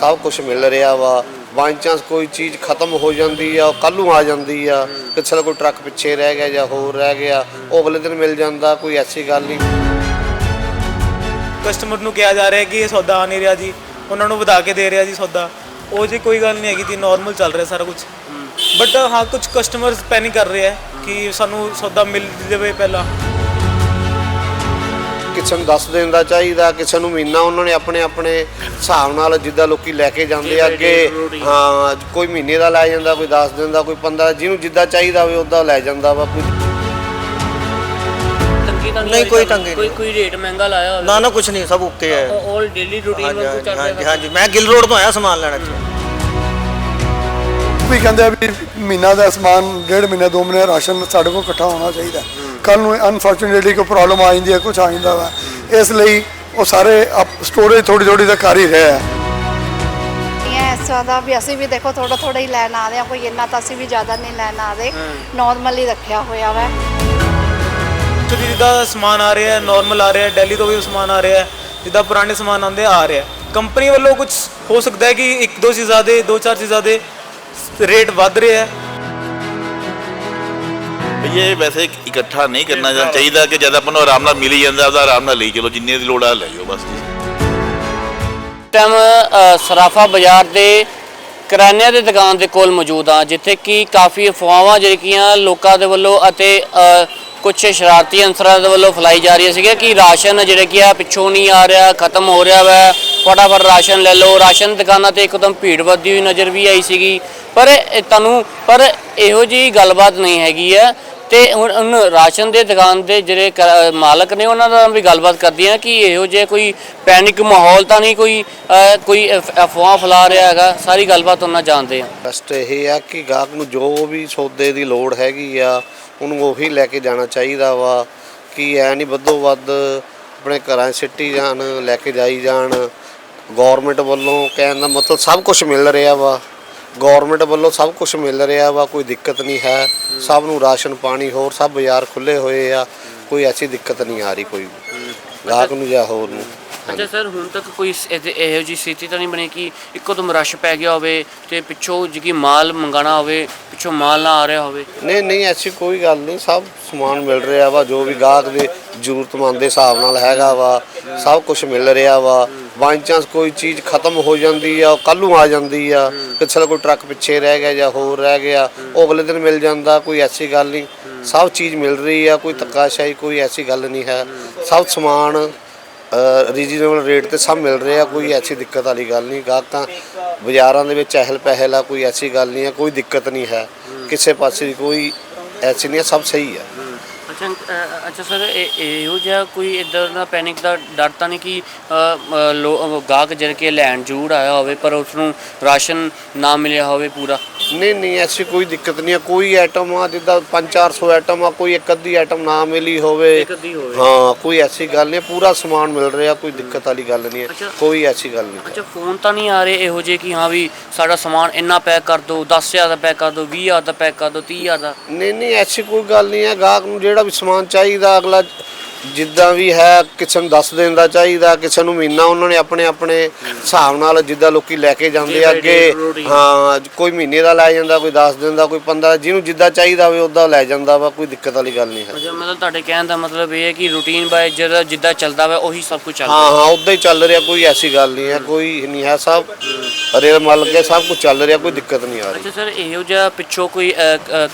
ਸਭ ਕੁਝ ਮਿਲ ਰਿਹਾ ਵਾ। ਬਾਈ ਚਾਂਸ ਕੋਈ ਚੀਜ਼ ਖਤਮ ਹੋ ਜਾਂਦੀ ਆ ਕੱਲ ਨੂੰ ਆ ਜਾਂਦੀ ਆ। ਕਿਸੇ ਦਾ ਕੋਈ ਟਰੱਕ ਪਿੱਛੇ ਰਹਿ ਗਿਆ ਜਾਂ ਹੋਰ ਰਹਿ ਗਿਆ ਉਹ ਅਗਲੇ ਦਿਨ ਮਿਲ ਜਾਂਦਾ ਕੋਈ ਐਸੀ ਗੱਲ ਨਹੀਂ। ਕਸਟਮਰ ਨੂੰ ਕਿਹਾ ਜਾ ਰਿਹਾ ਕਿ ਇਹ ਸੌਦਾ ਆ ਨਹੀਂ ਰਿਹਾ ਜੀ। ਉਹਨਾਂ ਨੂੰ ਵਧਾ ਕੇ ਦੇ ਰਿਹਾ ਜੀ ਸੌਦਾ। ਉਹ ਜੀ ਕੋਈ ਗੱਲ ਨਹੀਂ ਹੈਗੀ ਜੀ ਨਾਰਮਲ ਚੱਲ ਰਿਹਾ ਸਾਰਾ ਕੁਝ ਬਟ ਹਾਂ ਕੁਝ ਕਸਟਮਰਸ ਪੈਨਿਕ ਕਰ ਰਹੇ ਹੈ ਕਿ ਸਾਨੂੰ ਸੌਦਾ ਮਿਲ ਜਾਵੇ ਪਹਿਲਾਂ। ਕਿਸੇ ਨੂੰ 10 ਦਿਨ ਦਾ ਚਾਹੀਦਾ ਕਿਸੇ ਨੂੰ ਮਹੀਨਾ ਉਹਨਾਂ ਨੇ ਆਪਣੇ ਆਪਣੇ ਹਿਸਾਬ ਨਾਲ ਜਿੱਦਾਂ ਲੋਕੀ ਲੈ ਕੇ ਜਾਂਦੇ ਆ ਅੱਗੇ ਹਾਂ ਕੋਈ ਮਹੀਨੇ ਦਾ ਲੈ ਜਾਂਦਾ ਕੋਈ 10 ਦਿਨ ਦਾ ਕੋਈ 15 ਜਿਹਨੂੰ ਜਿੱਦਾਂ ਚਾਹੀਦਾ ਹੋਵੇ ਉਦਾਂ ਲੈ ਜਾਂਦਾ ਵਾ ਕੋਈ ਤੰਗੀ ਤਾਂ ਨਹੀਂ, ਕੋਈ ਤੰਗੀ ਕੋਈ ਨਹੀਂ। ਕੋਈ ਰੇਟ ਮਹਿੰਗਾ ਲਾਇਆ ਹੋਵੇ? ਨਾ ਨਾ ਕੁਛ ਨਹੀਂ ਸਭ ਓਕੇ ਹੈ। ਆਲ ਡੇਲੀ ਰੂਟੀਨ ਹਾਂਜੀ ਵਾਂਗੂ ਚੱਲ ਹਾਂਜੀ ਰਿਹਾ ਹਾਂਜੀ ਮੈਂ ਗਿੱਲ ਰੋਡ ਤੋਂ ਆਇਆ ਸਮਾਨ ਲੈਣ ਇੱਥੇ। ਵੀ ਕਹਿੰਦੇ ਆ ਵੀ ਮਹੀਨਾ ਦਾ ਸਮਾਨ ਡੇਢ ਮਹੀਨੇ ਦੋ ਮਹੀਨੇ ਰਾਸ਼ਨ ਸਾਡੇ ਕੋਲ ਇਕੱਠਾ ਹੋਣਾ ਚਾਹੀਦਾ। ਕੱਲ ਨੂੰ ਅਨਫੋਰਚੂਨੇਟਲੀ ਕੋਈ ਪ੍ਰੋਬਲਮ ਆ ਜਾਂਦੀ ਹੈ ਕੁਝ ਆ ਜਾਂਦਾ ਵਾ। ਇਸ ਲਈ ਉਹ ਸਾਰੇ ਸਟੋਰੇਜ ਥੋੜੀ ਥੋੜੀ ਤਾਂ ਕਰ ਹੀ ਰਹੇ ਆ ਇਹ ਇਸ ਤਰ੍ਹਾਂ ਦਾ ਵੀ ਅਸੀਂ ਵੀ ਦੇਖੋ ਥੋੜਾ ਥੋੜਾ ਹੀ ਲੈਣ ਆ ਰਹੇ ਹਾਂ ਕੋਈ ਇੰਨਾ ਤਾਂ ਅਸੀਂ ਵੀ ਜ਼ਿਆਦਾ ਨਹੀਂ ਲੈਣ ਆ ਰਹੇ। ਨਾਰਮਲੀ ਰੱਖਿਆ ਹੋਇਆ ਵਾ। ਤੇ ਜਿੱਦਾਂ ਸਮਾਨ ਆ ਰਿਹਾ ਹੈ ਨਾਰਮਲ ਆ ਰਿਹਾ ਹੈ ਦਿੱਲੀ ਤੋਂ ਵੀ ਸਮਾਨ ਆ ਰਿਹਾ ਹੈ ਜਿੱਦਾਂ ਪੁਰਾਣੇ ਸਮਾਨ ਆਉਂਦੇ ਆ ਰਿਹਾ ਹੈ। ਕੰਪਨੀ ਵੱਲੋਂ ਕੁਝ ਹੋ ਸਕਦਾ ਹੈ ਕਿ ਇੱਕ ਦੋ ਚੀਜ਼ਾਂ ਦੇ ਦੋ ਚਾਰ ਚੀਜ਼ਾਂ ਦੇ ਰੇਟ ਵੱਧ ਰਿਹਾ ਹੈ? ਵੀ ਇਹ ਵੈਸੇ ਇਕੱਠਾ ਨਹੀਂ ਕਰਨਾ ਚਾਹੀਦਾ ਕਿ ਜਦ ਆਪਾਂ ਨੂੰ ਆਰਾਮ ਨਾਲ ਮਿਲ ਹੀ ਜਾਂਦਾ ਉਹਦਾ ਆਰਾਮ ਨਾਲ ਲਈ ਚਲੋ ਜਿੰਨੇ ਦੀ ਲੋੜ ਆ ਲੈ ਜਾਓ ਬਸ ਟਾਈਮ ਸਰਾਫਾ ਬਾਜ਼ਾਰ ਦੇ ਕਰਿਆਨਿਆਂ ਦੀ ਦੁਕਾਨ ਦੇ ਕੋਲ ਮੌਜੂਦ ਹਾਂ ਜਿੱਥੇ ਕਿ ਕਾਫੀ ਅਫਵਾਹਾਂ ਜਿਹੜੀਆਂ ਲੋਕਾਂ ਦੇ ਵੱਲੋਂ ਅਤੇ ਕੁਝ ਸ਼ਰਾਰਤੀ ਅੰਸਰਾਂ ਦੇ ਵੱਲੋਂ ਫੈਲਾਈ ਜਾ ਰਹੀ ਸੀਗਾ ਕਿ ਰਾਸ਼ਨ ਜਿਹੜੇ ਕਿ ਆ ਪਿੱਛੋਂ ਨਹੀਂ ਆ ਰਿਹਾ ਖਤਮ ਹੋ ਰਿਹਾ ਵਾ ਫਟਾਫਟ ਰਾਸ਼ਨ ਲੈ ਲਓ। ਰਾਸ਼ਨ ਦੁਕਾਨਾਂ ਤੇ ਇੱਕਦਮ ਭੀੜ ਵੱਧਦੀ ਹੋਈ ਨਜ਼ਰ ਵੀ ਆਈ ਸੀਗੀ। ਪਰ ਤੁਹਾਨੂੰ ਪਰ ਇਹੋ ਜੀ ਗੱਲਬਾਤ ਨਹੀਂ ਹੈਗੀ ਆ। ਤੇ ਹੁਣ ਹੁਣ ਰਾਸ਼ਨ ਦੇ ਦੁਕਾਨ ਦੇ ਜਿਹੜੇ ਕਰ ਮਾਲਕ ਨੇ ਉਹਨਾਂ ਨਾਲ ਵੀ ਗੱਲਬਾਤ ਕਰਦੀ ਆ ਕਿ ਇਹੋ ਜਿਹਾ ਕੋਈ ਪੈਨਿਕ ਮਾਹੌਲ ਤਾਂ ਨਹੀਂ ਕੋਈ ਅਹ, ਕੋਈ ਅਫ- ਅਫਵਾਹ ਫੈਲਾ ਰਿਹਾ ਹੈਗਾ ਸਾਰੀ ਗੱਲਬਾਤ ਉਹਨਾਂ ਨਾਲ ਜਾਣਦੇ ਆ। ਬਸਟ ਇਹ ਆ ਕਿ ਗਾਹਕ ਨੂੰ ਜੋ ਵੀ ਸੌਦੇ ਦੀ ਲੋੜ ਹੈਗੀ ਆ ਉਹਨੂੰ ਉਹੀ ਲੈ ਕੇ ਜਾਣਾ ਚਾਹੀਦਾ ਵਾ ਕਿ ਐ ਨਹੀਂ ਵੱਧੋ ਵੱਧ ਆਪਣੇ ਘਰਾਂ 'ਚ ਸਿੱਟੀ ਜਾਣ ਲੈ ਕੇ ਜਾਈ ਜਾਣ। ਗਵਰਨਮੈਂਟ ਵੱਲੋਂ ਕਹਿਣ ਦਾ ਮਤਲਬ ਸਭ ਕੁਝ ਮਿਲ ਰਿਹਾ ਵਾ। ਗਵਰਨਮੈਂਟ ਵੱਲੋਂ ਸਭ ਕੁਝ ਮਿਲ ਰਿਹਾ ਵਾ ਕੋਈ ਦਿੱਕਤ ਨਹੀਂ ਹੈ। ਸਭ ਨੂੰ ਰਾਸ਼ਨ ਪਾਣੀ ਹੋਰ ਸਭ ਬਾਜ਼ਾਰ ਖੁੱਲੇ ਹੋਏ ਆ ਕੋਈ ਐਸੀ ਦਿੱਕਤ ਨਹੀਂ ਆ ਰਹੀ ਕੋਈ। ਗਾਹਕ ਨੂੰ ਜਾਂ ਹੋਰ ਨੂੰ। ਅੱਛਾ ਸਰ ਹੁਣ ਤੱਕ ਕੋਈ ਇਹਦੇ- ਇਹੋ ਜੀ ਸਥਿਤੀ ਤਾਂ ਨਹੀਂ ਬਣੀ ਕਿ ਇੱਕੋ ਦਮ ਰਸ਼ ਪੈ ਗਿਆ ਹੋਵੇ ਤੇ ਪਿੱਛੋਂ ਜਿਹੜੀ ਮਾਲ ਮੰਗਾਣਾ ਹੋਵੇ ਪਿੱਛੋਂ ਮਾਲ ਨਾ ਆ ਰਿਹਾ ਹੋਵੇ? ਨਹੀਂ ਨਹੀਂ ਐਸੀ ਕੋਈ ਗੱਲ ਨਹੀਂ। ਸਭ ਸਮਾਨ ਮਿਲ ਰਿਹਾ ਵਾ ਜੋ ਵੀ ਗਾਹਕ ਦੇ ਜ਼ਰੂਰਤਮੰਦ ਦੇ ਹਿਸਾਬ ਨਾਲ ਹੈਗਾ ਵਾ ਸਭ ਕੁਝ ਮਿਲ ਰਿਹਾ ਵਾ। ਬਾਈ ਚਾਂਸ ਕੋਈ ਚੀਜ਼ ਖਤਮ ਹੋ ਜਾਂਦੀ ਆ ਕੱਲ ਨੂੰ ਆ ਜਾਂਦੀ ਆ ਕਿਸੇ ਦਾ ਕੋਈ ਟਰੱਕ ਪਿੱਛੇ ਰਹਿ ਗਿਆ ਜਾਂ ਹੋਰ ਰਹਿ ਗਿਆ ਉਹ ਅਗਲੇ ਦਿਨ ਮਿਲ ਜਾਂਦਾ ਕੋਈ ਐਸੀ ਗੱਲ ਨਹੀਂ। ਸਭ ਚੀਜ਼ ਮਿਲ ਰਹੀ ਆ ਕੋਈ ਧੱਕਾਸ਼ਾਹੀ ਕੋਈ ਐਸੀ ਗੱਲ ਨਹੀਂ ਹੈ। ਸਭ ਸਮਾਨ ਰੀਜਨੇਬਲ ਰੇਟ ਤੇ ਸਭ ਮਿਲ ਰਿਹਾ ਕੋਈ ਐਸੀ ਦਿੱਕਤ ਵਾਲੀ ਗੱਲ ਨਹੀਂ। ਗਾਹਕਾਂ ਬਾਜ਼ਾਰਾਂ ਦੇ ਵਿੱਚ ਚਹਿਲ ਪਹਿਲ ਆ ਕੋਈ ਐਸੀ ਗੱਲ ਨਹੀਂ ਹੈ ਕੋਈ ਦਿੱਕਤ ਨਹੀਂ ਹੈ। ਕਿਸੇ ਪਾਸੇ ਦੀ ਕੋਈ ਐਸੀ ਨਹੀਂ ਸਭ ਸਹੀ ਹੈ ਅੱਛਾ ਅੱਛਾ ਸਰ ਇਹ ਜਿਹਾ ਕੋਈ ਇਦਾਂ ਦਾ ਪੈਨਿਕ ਦਾ ਡਰ ਤਾਂ ਨਹੀਂ ਕਿ ਗਾਹਕ ਜਿਹੜੇ ਕਿ ਲੈਣ ਜ਼ਰੂਰ ਆਇਆ ਹੋਵੇ ਪਰ ਉਸ ਨੂੰ ਰਾਸ਼ਨ ਨਾ ਮਿਲਿਆ ਹੋਵੇ ਪੂਰਾ? ਨਹੀਂ ਨਹੀਂ ਐਸੀ ਕੋਈ ਦਿੱਕਤ ਨਹੀਂ ਹੈ। ਕੋਈ ਆਈਟਮ ਆ ਜਿੱਦਾਂ 5-400 ਆਈਟਮ ਆ ਕੋਈ ਇੱਕ ਅੱਧੀ ਆਈਟਮ ਨਾ ਮਿਲੀ ਹੋਵੇ। ਇੱਕ ਅੱਧੀ ਹੋਵੇ। ਹਾਂ ਕੋਈ ਐਸੀ ਗੱਲ ਨਹੀਂ ਪੂਰਾ ਸਮਾਨ ਮਿਲ ਰਿਹਾ ਕੋਈ ਦਿੱਕਤ ਵਾਲੀ ਗੱਲ ਨਹੀਂ ਹੈ। ਕੋਈ ਐਸੀ ਗੱਲ ਨਹੀਂ ਅੱਛਾ ਫੋਨ ਤਾਂ ਨਹੀਂ ਆ ਰਹੇ ਇਹੋ ਜਿਹੇ ਕਿ ਹਾਂ ਵੀ ਸਾਡਾ ਸਮਾਨ ਇੰਨਾ ਪੈਕ ਕਰ ਦਿਓ 10000 ਦਾ ਪੈਕ ਕਰ ਦਿਓ 20000 ਦਾ ਪੈਕ ਕਰ ਦਿਓ 30000 ਦਾ? ਨਹੀਂ ਨਹੀਂ ਐਸੀ ਕੋਈ ਗੱਲ ਨਹੀਂ ਹੈ। ਗਾਹਕ ਨੂੰ ਜਿਹੜਾ ਵੀ ਸਮਾਨ ਚਾਹੀਦਾ ਅਗਲਾ ਜਿੱਦਾਂ ਵੀ ਹੈ ਕਿਸੇ ਨੂੰ 10 ਦਿਨ ਦਾ ਚਾਹੀਦਾ ਕਿਸੇ ਨੂੰ ਮਹੀਨਾ ਉਹਨਾਂ ਨੇ ਆਪਣੇ ਆਪਣੇ ਹਿਸਾਬ ਨਾਲ ਜਿੱਦਾਂ ਲੋਕੀ ਲੈ ਕੇ ਜਾਂਦੇ ਆ ਅੱਗੇ ਹਾਂ ਕੋਈ ਮਹੀਨੇ ਦਾ ਲੈ ਜਾਂਦਾ ਕੋਈ 10 ਦਿਨ ਦਾ ਕੋਈ 15 ਜਿਹਨੂੰ ਜਿੱਦਾਂ ਚਾਹੀਦਾ ਹੋਵੇ ਉਦਾਂ ਲੈ ਜਾਂਦਾ ਵਾ ਕੋਈ ਦਿੱਕਤ ਵਾਲੀ ਗੱਲ ਨਹੀਂ ਹੈ। ਮਤਲਬ ਤੁਹਾਡੇ ਕਹਿਣ ਦਾ ਮਤਲਬ ਇਹ ਹੈ ਕਿ ਰੂਟੀਨ ਬਾਈ ਜਿਹੜਾ ਜਿੱਦਾਂ ਚੱਲਦਾ ਵਾ ਉਹੀ ਸਭ ਕੁਝ ਚੱਲਦਾ। ਹਾਂ ਹਾਂ ਉਦਾਂ ਹੀ ਚੱਲ ਰਿਹਾ ਕੋਈ ਐਸੀ ਗੱਲ ਨਹੀਂ ਹੈ ਕੋਈ ਨਹੀਂ ਹੈ ਸਭ। ਰੇਲ ਮਲ ਕੇ ਸਭ ਕੁਝ ਚੱਲ ਰਿਹਾ ਕੋਈ ਦਿੱਕਤ ਨਹੀਂ ਆ ਰਹੀ। ਅੱਛਾ ਸਰ ਇਹੋ ਜਿਹਾ ਪਿੱਛੋਂ ਕੋਈ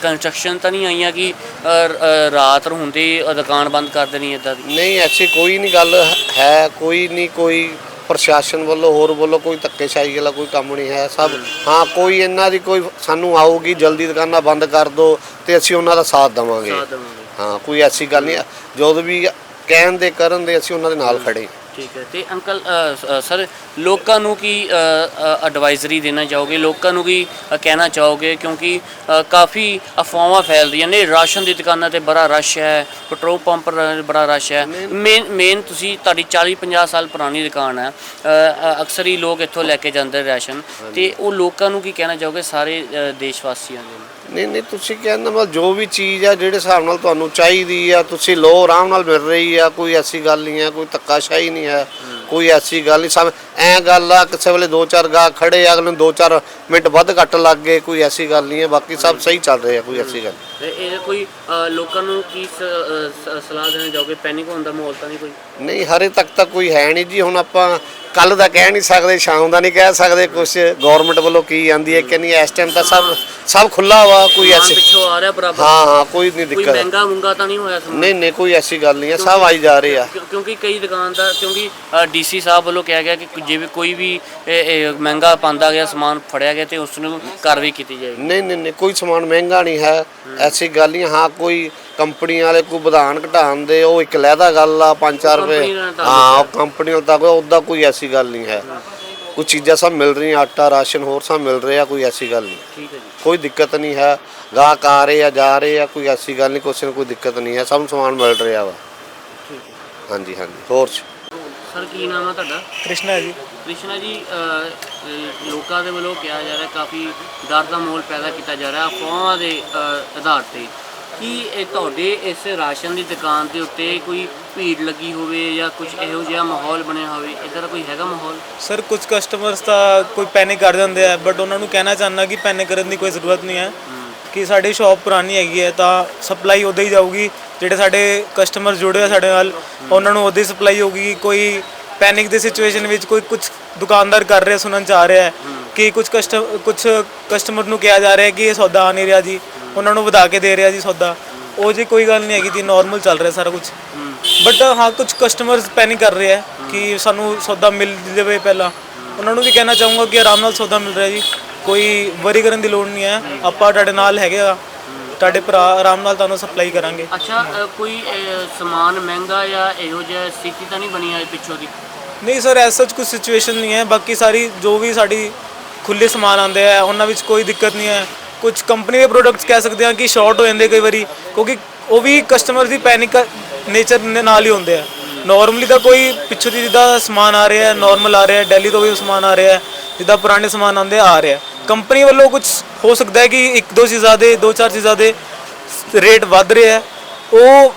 ਕੰਸਟਰਕਸ਼ਨ ਤਾਂ ਨਹੀਂ ਆਈਆਂ ਕਿ ਰਾਤ ਨੂੰ ਹੁੰਦੇ ਦੁਕਾਨ ਬੰਦ ਕਰ ਦੇਣੀ ਇਦਾਂ ਦੀ ਨਹੀਂ ਐਸੀ ਕੋਈ ਨਹੀਂ ਗੱਲ ਹੈ ਕੋਈ ਨਹੀਂ ਕੋਈ ਪ੍ਰਸ਼ਾਸਨ ਵੱਲੋਂ ਹੋਰ ਵੱਲੋਂ ਕੋਈ ਧੱਕੇਸ਼ਾਹੀ ਵਾਲਾ ਕੋਈ ਕੰਮ ਨਹੀਂ ਹੈ ਸਭ ਹਾਂ ਕੋਈ ਇਹਨਾਂ ਦੀ ਕੋਈ ਸਾਨੂੰ ਆਊਗੀ ਜਲਦੀ ਦੁਕਾਨਾਂ ਬੰਦ ਕਰ ਦਿਓ ਤੇ ਅਸੀਂ ਉਹਨਾਂ ਦਾ ਸਾਥ ਦੇਵਾਂਗੇ ਹਾਂ ਕੋਈ ਐਸੀ ਗੱਲ ਨਹੀਂ। ਜਦੋਂ ਵੀ ਕਹਿਣ ਦੇ ਕਰਨ ਦੇ ਅਸੀਂ ਉਹਨਾਂ ਦੇ ਨਾਲ ਖੜੇ ਹਾਂ। ਠੀਕ ਹੈ। ਤੇ ਅੰਕਲ ਸਰ ਲੋਕਾਂ ਨੂੰ ਕੀ ਐਡਵਾਈਜ਼ਰੀ ਦੇਣਾ ਚਾਹੋਗੇ? ਲੋਕਾਂ ਨੂੰ ਕੀ ਅ, ਕਹਿਣਾ ਚਾਹੋਗੇ? ਕਿਉਂਕਿ ਅ, ਕਾਫੀ ਅਫਵਾਹਾਂ ਫੈਲ ਰਹੀਆਂ ਨੇ। ਰਾਸ਼ਨ ਦੀ ਦੁਕਾਨਾਂ ਤੇ ਬੜਾ ਰਸ਼ ਹੈ। ਪੈਟਰੋਲ ਪੰਪ ਬੜਾ ਰਸ਼ ਹੈ। ਮੇਨ ਮੇਨ ਤੁਸੀਂ ਤੁਹਾਡੀ 40 50 ਸਾਲ ਪੁਰਾਣੀ ਦੁਕਾਨ ਹੈ। ਅ, ਅ, ਅਕਸਰ ਹੀ ਲੋਕ ਇੱਥੋਂ ਲੈ ਕੇ ਜਾਂਦੇ ਰਾਸ਼ਨ। ਤੇ ਉਹ ਲੋਕਾਂ ਨੂੰ ਕੀ ਕਹਿਣਾ ਚਾਹੋਗੇ ਸਾਰੇ ਅ, ਦੇਸ਼ ਵਾਸੀਆਂ ਦੇ ਨਹੀਂ ਨਹੀਂ ਤੁਸੀਂ ਕਹਿੰਦਾ ਮਤਲਬ ਜੋ ਵੀ ਚੀਜ਼ ਆ ਜਿਹੜੇ ਹਿਸਾਬ ਨਾਲ ਤੁਹਾਨੂੰ ਚਾਹੀਦੀ ਆ ਤੁਸੀਂ ਲੋ ਆਰਾਮ ਨਾਲ ਮਿਲ ਰਹੀ ਆ ਕੋਈ ਐਸੀ ਗੱਲ ਨਹੀਂ ਹੈ ਕੋਈ ਧੱਕਾਸ਼ਾਹੀ ਨਹੀਂ ਹੈ। ਕੋਈ ਐਸੀ ਗੱਲ ਨਹੀਂ ਸਭ ਐ ਗੱਲ ਆ ਕਿਸੇ ਵੇਲੇ ਦੋ ਚਾਰ ਗਾ ਖੜੇ ਅਗਲੇ ਨੂੰ ਦੋ ਚਾਰ ਮਿੰਟ ਵੱਧ ਘੱਟ ਲੱਗ ਗਏ ਕੋਈ ਐਸੀ ਗੱਲ ਨਹੀਂ ਹੈ ਬਾਕੀ ਸਭ ਸਹੀ ਚੱਲ ਰਿਹਾ ਕੋਈ ਐਸੀ ਗੱਲ ਨਹੀਂ। ਤੇ ਇਹ ਕੋਈ ਅ, ਲੋਕਾਂ ਨੂੰ ਕੀ ਸ- ਅ, ਸ- ਸਲਾਹ ਦੇਣਾ ਚਾਹੋਗੇ? ਪੈਨਿਕ ਹੋਣ ਦਾ ਮਾਹੌਲ ਤਾਂ ਨਹੀਂ ਕੋਈ? ਨਹੀਂ ਹਰੇ ਤੱਕ ਤਾਂ ਕੋਈ ਹੈ ਨਹੀਂ ਜੀ ਹੁਣ ਆਪਾਂ ਕੱਲ ਦਾ ਕਹਿ ਨਹੀਂ ਸਕਦੇ ਸ਼ਾਮ ਦਾ ਨਹੀਂ ਕਹਿ ਸਕਦੇ ਕੁਝ ਗਵਰਨਮੈਂਟ ਵੱਲੋਂ ਕੀ ਆਂਦੀ ਹੈ ਕਿ ਨਹੀਂ ਇਸ ਟਾਈਮ ਤਾਂ ਸਭ ਸਭ ਖੁੱਲਾ ਵਾ ਕੋਈ ਸਮਾਨ ਐਸੀ ਪਿੱਛੋਂ ਆ ਰਿਹਾ ਬਰਾਬਰ? ਹਾਂ ਹਾਂ ਕੋਈ ਨਹੀਂ ਕੋਈ ਦਿੱਕਤ। ਮਹਿੰਗਾ ਮੁੰਗਾ ਤਾਂ ਨਹੀਂ ਹੋਇਆ ਸਮਾਨ? ਨਹੀਂ ਨਹੀਂ ਕੋਈ ਐਸੀ ਗੱਲ ਨਹੀਂ ਹੈ ਸਭ ਆਈ ਜਾ ਰਹੇ ਆ। ਕਿਉਂ- ਕਿਉਂਕਿ ਕਈ ਦੁਕਾਨਦਾਰ ਕਿਉਂਕਿ ਡੀਸੀ ਸਾਹਿਬ ਵੱਲੋਂ ਕਿਹਾ ਗਿਆ ਕਿ ਜੇ ਵੀ ਕੋਈ ਵੀ ਇਹ- ਇਹ ਮਹਿੰਗਾ ਪਾਉਂਦਾ ਗਿਆ ਸਮਾਨ ਫੜਿਆ ਗਿਆ ਤੇ ਉਸ ਨੂੰ ਕਾਰਵਾਈ ਕੀਤੀ ਜਾਏਗੀ। ਨਹੀਂ ਨਹੀਂ ਨਹੀਂ ਕੋਈ ਸਮਾਨ ਮਹਿੰਗਾ ਨਹੀਂ ਹੈ। ਐਸੀ ਗੱਲ ਨਹੀਂ ਹਾਂ ਕੋਈ ਕੰਪਨੀ ਵਾਲੇ ਕੋਈ ਵਧਾਣ ਘਟਾਣ ਦੇ ਉਹ ਇੱਕ ਲਹਿਦਾ ਗੱਲ ਆ 5-4 ਰੁਪਏ। ਕੰਪਨੀ ਨਾਲ ਤਾਂ ਹਾਂ ਉਹ ਕੰਪਨੀ ਨਾਲ ਤਾਂ ਉਹਦਾ ਕੋਈ ਐਸੀ ਗੱਲ ਨਹੀਂ ਹੈ। ਕੁਝ ਚੀਜ਼ਾਂ ਸਭ ਮਿਲ ਰਹੀਆਂ ਆਟਾ ਰਾਸ਼ਨ ਹੋਰ ਸਭ ਮਿਲ ਰਿਹਾ ਕੋਈ ਐਸੀ ਗੱਲ ਨਹੀਂ। ਠੀਕ ਹੈ ਜੀ। ਕੋਈ ਦਿੱਕਤ ਨਹੀਂ ਹੈ। ਗਾਹਕ ਆ ਰਹੇ ਆ ਜਾ ਰਹੇ ਆ ਕੋਈ ਐਸੀ ਗੱਲ ਨਹੀਂ ਕਿਸੇ ਨੂੰ ਕੋਈ ਦਿੱਕਤ ਨਹੀਂ ਹੈ। ਸਭ ਨੂੰ ਸਮਾਨ ਮਿਲ ਰਿਹਾ ਵਾ। ਹਾਂਜੀ ਹਾਂਜੀ ਹੋਰ ਸਰ ਕੀ ਨਾਮ ਹੈ ਤੁਹਾਡਾ? ਕ੍ਰਿਸ਼ਨਾ ਜੀ। ਕ੍ਰਿਸ਼ਨਾ ਜੀ ਲੋਕਾਂ ਦੇ ਵੱਲੋਂ ਕਿਹਾ ਜਾ ਰਿਹਾ ਕਾਫੀ ਡਰ ਦਾ ਮਾਹੌਲ ਪੈਦਾ ਕੀਤਾ ਜਾ ਰਿਹਾ ਅਫਵਾਹਾਂ ਦੇ ਆਧਾਰ ਤੇ। ਕੀ ਇਹ ਤੁਹਾਡੇ ਇਸ ਰਾਸ਼ਨ ਦੀ ਦੁਕਾਨ ਦੇ ਉੱਤੇ ਕੋਈ ਭੀੜ ਲੱਗੀ ਹੋਵੇ ਜਾਂ ਕੁਝ ਇਹੋ ਜਿਹਾ ਮਾਹੌਲ ਬਣਿਆ ਹੋਵੇ? ਇਦਾਂ ਦਾ ਕੋਈ ਹੈਗਾ ਮਾਹੌਲ? ਸਰ ਕੁਝ ਕਸਟਮਰਸ ਤਾਂ ਕੋਈ ਪੈਨਿਕ ਕਰ ਜਾਂਦੇ ਆ ਬਟ ਉਹਨਾਂ ਨੂੰ ਕਹਿਣਾ ਚਾਹੁੰਦਾ ਕਿ ਪੈਨਿਕ ਕਰਨ ਦੀ ਕੋਈ ਜ਼ਰੂਰਤ ਨਹੀਂ ਹੈ। ਕਿ ਸਾਡੀ ਸ਼ਾਪ ਪੁਰਾਣੀ ਹੈਗੀ ਹੈ ਤਾਂ ਸਪਲਾਈ ਉਦੋਂ ਹੀ ਜਾਊਗੀ, ਜਿਹੜੇ ਸਾਡੇ ਕਸਟਮਰ ਜੁੜੇ ਆ ਸਾਡੇ ਨਾਲ, ਉਹਨਾਂ ਨੂੰ ਉਦੋਂ ਹੀ ਸਪਲਾਈ ਹੋਊਗੀ, ਕੋਈ ਪੈਨਿਕ ਦੀ ਸਿਚੁਏਸ਼ਨ ਵਿੱਚ ਕੋਈ ਕੁਝ ਦੁਕਾਨਦਾਰ ਕਰ ਰਿਹਾ, ਸੁਣਨ ਚ ਆ ਰਿਹਾ ਹੈ ਕਿ ਕੁਝ ਕਸਟਮ ਕੁਝ ਕਸਟਮਰ ਨੂੰ ਕਿਹਾ ਜਾ ਰਿਹਾ ਕਿ ਇਹ ਸੌਦਾ ਆ ਨਹੀਂ ਰਿਹਾ ਜੀ, ਉਹਨਾਂ ਨੂੰ ਵਧਾ ਕੇ ਦੇ ਰਿਹਾ ਜੀ ਸੌਦਾ। ਉਹ ਜੀ ਕੋਈ ਗੱਲ ਨਹੀਂ ਹੈਗੀ ਜੀ ਨਾਰਮਲ ਚੱਲ ਰਿਹਾ ਸਾਰਾ ਕੁਝ ਬਟ ਹਾਂ ਕੁਝ ਕਸਟਮਰਸ ਪੈਨਿਕ ਕਰ ਰਹੇ ਆ ਕਿ ਸਾਨੂੰ ਸੌਦਾ ਮਿਲ ਜਾਵੇ ਪਹਿਲਾਂ। ਉਹਨਾਂ ਨੂੰ ਵੀ ਕਹਿਣਾ ਚਾਹੂੰਗਾ ਕਿ ਆਰਾਮ ਨਾਲ ਸੌਦਾ ਮਿਲ ਰਿਹਾ ਜੀ। ਕੋਈ ਵਰੀ ਕਰਨ ਦੀ ਲੋੜ ਨਹੀਂ ਹੈ। ਆਪਾਂ ਤੁਹਾਡੇ ਨਾਲ ਹੈਗੇ ਆ। ਤੁਹਾਡੇ ਭਰਾ ਆਰਾਮ ਨਾਲ ਤੁਹਾਨੂੰ ਸਪਲਾਈ ਕਰਾਂਗੇ। ਅੱਛਾ ਅ, ਕੋਈ ਅ, ਸਮਾਨ ਮਹਿੰਗਾ ਜਾਂ ਇਹੋ ਜਿਹਾ ਸਥਿਤੀ ਤਾਂ ਨਹੀਂ ਬਣੀ ਹੈ ਪਿੱਛੋਂ ਦੀ? ਨਹੀਂ ਸਰ ਐਸਾ ਕੁਝ ਸਿਚੁਏਸ਼ਨ ਨਹੀਂ ਹੈ। ਬਾਕੀ ਸਾਰੀ ਜੋ ਵੀ ਸਾਡੀ ਖੁੱਲੇ ਸਮਾਨ ਆਉਂਦੇ ਆ ਉਹਨਾਂ ਵਿੱਚ ਕੋਈ ਦਿੱਕਤ ਨਹੀਂ ਹੈ। ਕੁਝ ਕੰਪਨੀ ਦੇ ਪ੍ਰੋਡਕਟਸ ਕਹਿ ਸਕਦੇ ਹਾਂ ਕਿ ਸ਼ਾਰਟ ਹੋ ਜਾਂਦੇ ਕਈ ਵਾਰੀ ਕਿਉਂਕਿ ਉਹ ਵੀ ਕਸਟਮਰ ਦੀ ਪੈਨਿਕ ਨੇਚਰ ਨਾਲ ਹੀ ਹੁੰਦੇ ਆ। ਨਾਰਮਲੀ ਤਾਂ ਕੋਈ ਪਿੱਛੋਂ ਦੀ ਜਿੱਦਾਂ ਸਮਾਨ ਆ ਰਿਹਾ ਹੈ ਨਾਰਮਲ ਆ ਰਿਹਾ ਹੈ ਦਿੱਲੀ ਤੋਂ ਵੀ ਸਮਾਨ ਆ ਰਿਹਾ ਹੈ ਜਿੱਦਾਂ ਪੁਰਾਣੇ ਸਮਾਨ ਆਉਂਦੇ ਆ ਰਿਹਾ। ਕੰਪਨੀ ਵੱਲੋਂ ਕੁਝ ਹੋ ਸਕਦਾ ਹੈ ਕਿ ਇੱਕ ਦੋ ਚੀਜ਼ਾਂ ਦੇ ਦੋ ਚਾਰ ਚੀਜ਼ਾਂ ਦੇ ਰੇਟ ਵੱਧ ਰਿਹਾ ਹੈ। ਉਹ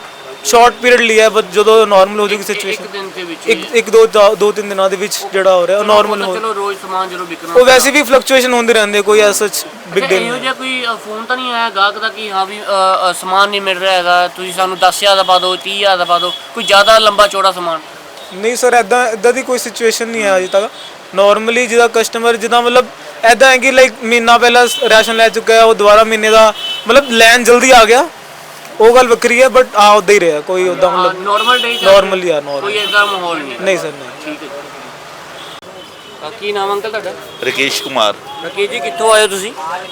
ਸ਼ਾਰਟ ਪੀਰੀਅਡ ਲਈ ਹੈ ਬਟ ਜਦੋਂ ਨਾਰਮਲ ਹੋ ਇੱਕ ਸਿਚੁਏਸ਼ਨ ਦਿਨ ਦੇ ਵਿੱਚ ਇੱਕ ਇੱਕ ਦੋ ਦੋ ਤਿੰਨ ਦਿਨਾਂ ਦੇ ਵਿੱਚ ਜਿਹੜਾ ਹੋ ਰਿਹਾ ਉਹ ਨਾਰਮਲ ਹੋ ਚਲੋ ਰੋਜ਼ ਸਮਾਨ ਜਦੋਂ ਵਿਕਣਾ ਉਹ ਵੈਸੇ ਵੀ ਫਲਕਚੁਏਸ਼ਨ ਹੁੰਦੇ ਰਹਿੰਦੇ ਕੋਈ ਐਸਾ ਬਿਗ ਅੱਛਾ, ਡੀਲ ਇਹੋ ਨਹੀਂ ਜਿਹਾ ਕੋਈ ਅ, ਫੋਨ ਤਾਂ ਨਹੀਂ ਆਇਆ ਗਾਹਕ ਦਾ ਕਿ ਹਾਂ ਵੀ ਅ, ਅ, ਸਮਾਨ ਨਹੀਂ ਮਿਲ ਰਿਹਾ ਹੈਗਾ ਤੁਸੀਂ ਸਾਨੂੰ 10000 ਦਾ ਪਾ ਦਿਓ 30000 ਦਾ ਪਾ ਦਿਓ ਕੋਈ ਜ਼ਿਆਦਾ ਲੰਬਾ ਚੌੜਾ ਸਮਾਨ? ਨਹੀਂ ਸਰ ਐਦਾਂ ਐਦਾਂ ਦੀ ਕੋਈ ਸਿਚੁਏਸ਼ਨ ਨਹੀਂ ਹੈ ਅਜੇ ਤੱਕ। ਨਾਰਮਲੀ ਜਿਹਦਾ ਕਸਟਮਰ ਜਿਹਦਾ ਮਤਲਬ ਐਦਾਂ ਹੈ ਕਿ ਲਾਈਕ ਮਹੀਨਾ ਪਹਿਲਾਂ ਰਾਸ਼ਨ ਲੈ ਚੁੱਕਾ ਹੈ ਉਹ ਦੁਬਾਰਾ ਮਹੀਨੇ ਦਾ ਮਤਲਬ ਲੈਣ ਜਲਦੀ ਆ ਗਿਆ। ਉਹ ਗੱਲ ਵੱਖਰੀ ਹੈ ਬਟ ਆ ਉਦਾਂ ਹੀ ਰਿਹਾ ਕੋਈ ਉਦਾਂ ਮਤਲਬ ਨਾਰਮਲ ਡੇ ਨਾਰਮਲ ਹੀ ਆ normal। ਕੋਈ ਏਦਾਂ ਮਾਹੌਲ ਨਹੀਂ ਨਹੀਂ ਸਰ ਨਹੀਂ। ਠੀਕ ਹੈ ਜੀ। ਅ, ਕੀ ਨਾਮ ਅੰਕਲ ਤੁਹਾਡਾ? ਰਕੇਸ਼ ਕੁਮਾਰ। ਰਕੇਸ਼ ਜੀ ਕਿੱਥੋਂ ਆਏ ਹੋ ਤੁਸੀਂ?